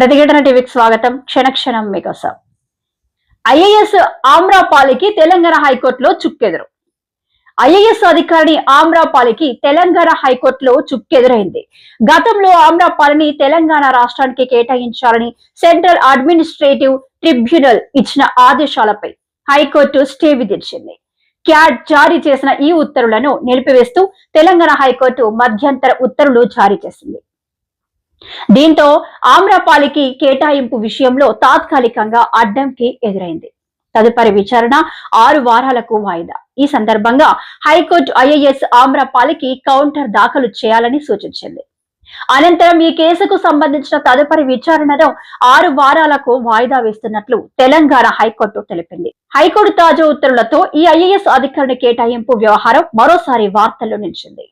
ప్రతిఘటన టీవీకి స్వాగతం. క్షణక్షణం మీకోసం. ఐఏఎస్ ఆమ్రాపాలికి తెలంగాణ హైకోర్టులో చుక్కెదురు. ఐఏఎస్ అధికారిని ఆమ్రాపాలికి తెలంగాణ హైకోర్టులో చుక్కెదురైంది. గతంలో ఆమ్రాపాలిని తెలంగాణ రాష్ట్రానికి కేటాయించాలని సెంట్రల్ అడ్మినిస్ట్రేటివ్ ట్రిబ్యునల్ ఇచ్చిన ఆదేశాలపై హైకోర్టు స్టే విధించింది. క్యాట్ జారీ చేసిన ఈ ఉత్తర్వులను నిలిపివేస్తూ తెలంగాణ హైకోర్టు మధ్యంతర ఉత్తర్వులు జారీ చేసింది. దీంతో ఆమ్రపాలికి కేటాయింపు విషయంలో తాత్కాలికంగా అడ్డంకి ఎదురైంది. తదుపరి విచారణ ఆరు వారాలకు వాయిదా. ఈ సందర్భంగా హైకోర్టు ఐఏఎస్ ఆమ్రపాలికి కౌంటర్ దాఖలు చేయాలని సూచించింది. అనంతరం ఈ కేసుకు సంబంధించిన తదుపరి విచారణను ఆరు వారాలకు వాయిదా వేస్తున్నట్లు తెలంగాణ హైకోర్టు తెలిపింది. హైకోర్టు తాజా ఉత్తర్వులతో ఈ ఐఏఎస్ అధికారిని కేటాయింపు వ్యవహారం మరోసారి వార్తల్లో నిలిచింది.